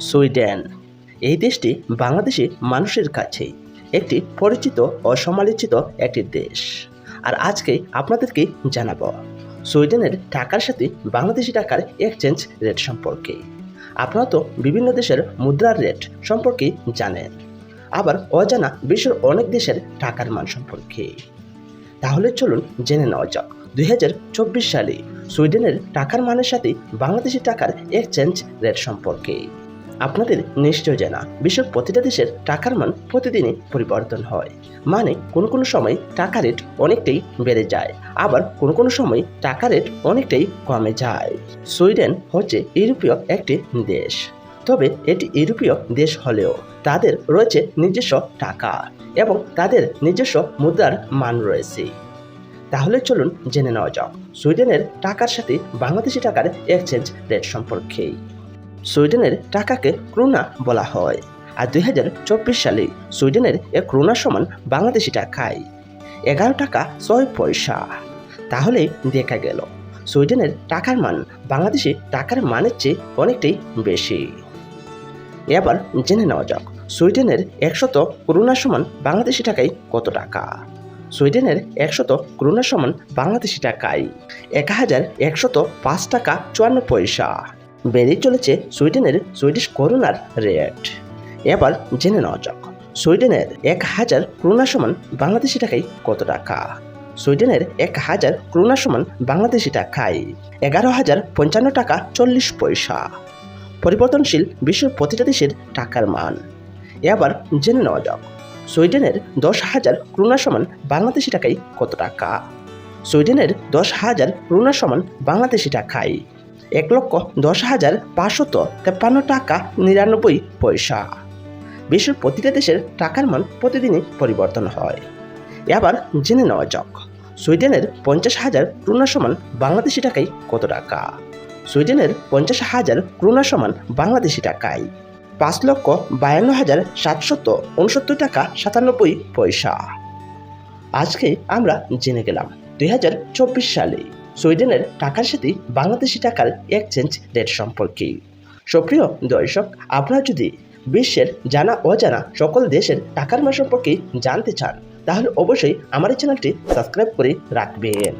Sweden. এই দেশটি বাংলাদেশি মানুষের কাছে একটি পরিচিত ও সমালোচিত একটি দেশ। আর আজকে আপনাদেরকে জানাব, সুইডেনের টাকার সাথে বাংলাদেশি টাকার এক্সচেঞ্জ রেট সম্পর্কে। আপনারা তো বিভিন্ন দেশের মুদ্রার রেট সম্পর্কে জানেন। আবার অজানা বিশ্বের অনেক দেশের টাকার মান সম্পর্কে। তাহলে চলুন জেনে নেওয়া যাক, দুই হাজার চব্বিশ সালে সুইডেনের টাকার মানের সাথে বাংলাদেশি টাকার এক্সচেঞ্জ রেট সম্পর্কে। আপনাদের নিশ্চয় জানা, বিশ্বের প্রতিটা দেশের টাকার মান প্রতিদিনই পরিবর্তন হয়। মানে কোন কোনো সময় টাকা রেট অনেকটাই বেড়ে যায়, আবার কোন কোনো সময় টাকা রেট অনেকটাই কমে যায়। সুইডেন হচ্ছে ইউরোপীয় একটি দেশ। তবে এটি ইউরোপীয় দেশ হলেও তাদের রয়েছে নিজস্ব টাকা এবং তাদের নিজস্ব মুদ্রার মান রয়েছে। তাহলে চলুন জেনে নেওয়া যাক, সুইডেনের টাকার সাথে বাংলাদেশি টাকার এক্সচেঞ্জ রেট সম্পর্কে। সুইডেনের টাকাকে ক্রোনা বলা হয়। আর দুই হাজার চব্বিশ সালে সুইডেনের এক ক্রোনা সমান বাংলাদেশি টাকায় এগারো টাকা ছয় পয়সা। তাহলে দেখা গেল, সুইডেনের টাকার মান বাংলাদেশি টাকার মানের চেয়ে অনেকটাই বেশি। এবার জেনে নেওয়া যাক, সুইডেনের একশত করোনা সমান বাংলাদেশি টাকায় কত টাকা? সুইডেনের একশত করোনা সমান বাংলাদেশি টাকায় এক হাজার একশত পাঁচ টাকা চুয়ান্ন পয়সা। বেড়ে চলেছে সুইডেনের সুইডিশ করোনার রেট। এবার জেনে নেওয়া যাক, সুইডেনের এক হাজার করোনা সমান বাংলাদেশি টাকায় কত টাকা? সুইডেনের এক হাজার করোনা সমান বাংলাদেশি টাকায় এগারো হাজার পঞ্চান্ন টাকা চল্লিশ পয়সা। পরিবর্তনশীল বিশ্বের প্রতিটা দেশের টাকার মান। এবার জেনে নেওয়া যাক, সুইডেনের দশ হাজার করোনা সমান বাংলাদেশি টাকায় কত টাকা? সুইডেনের দশ হাজার করোনা সমান বাংলাদেশি টাকায় এক লক্ষ দশ হাজার পাঁচশত তেপ্পান্ন টাকা নিরানব্বই পয়সা। বিশ্বের প্রতিটা দেশের টাকার মান প্রতিদিনই পরিবর্তন হয়। এবার জেনে নেওয়া যাক, সুইডেনের পঞ্চাশ হাজার করোনা সমান বাংলাদেশি টাকায় কত টাকা? সুইডেনের পঞ্চাশ হাজার করোনা সমান বাংলাদেশি টাকায় পাঁচ লক্ষ বায়ান্ন হাজার সাতশত উনসত্তর টাকা সাতানব্বই পয়সা। আজকে আমরা জেনে গেলাম দুই হাজার চব্বিশ সালে সুইডেনের টাকার সাথে বাংলাদেশি টাকার এক্সচেঞ্জ রেট সম্পর্কে। সক্রিয় দর্শক, আপনারা যদি বিশ্বের জানা অজানা সকল দেশের টাকার মান সম্পর্কে জানতে চান, তাহলে অবশ্যই আমার এই চ্যানেলটি সাবস্ক্রাইব করে রাখবেন।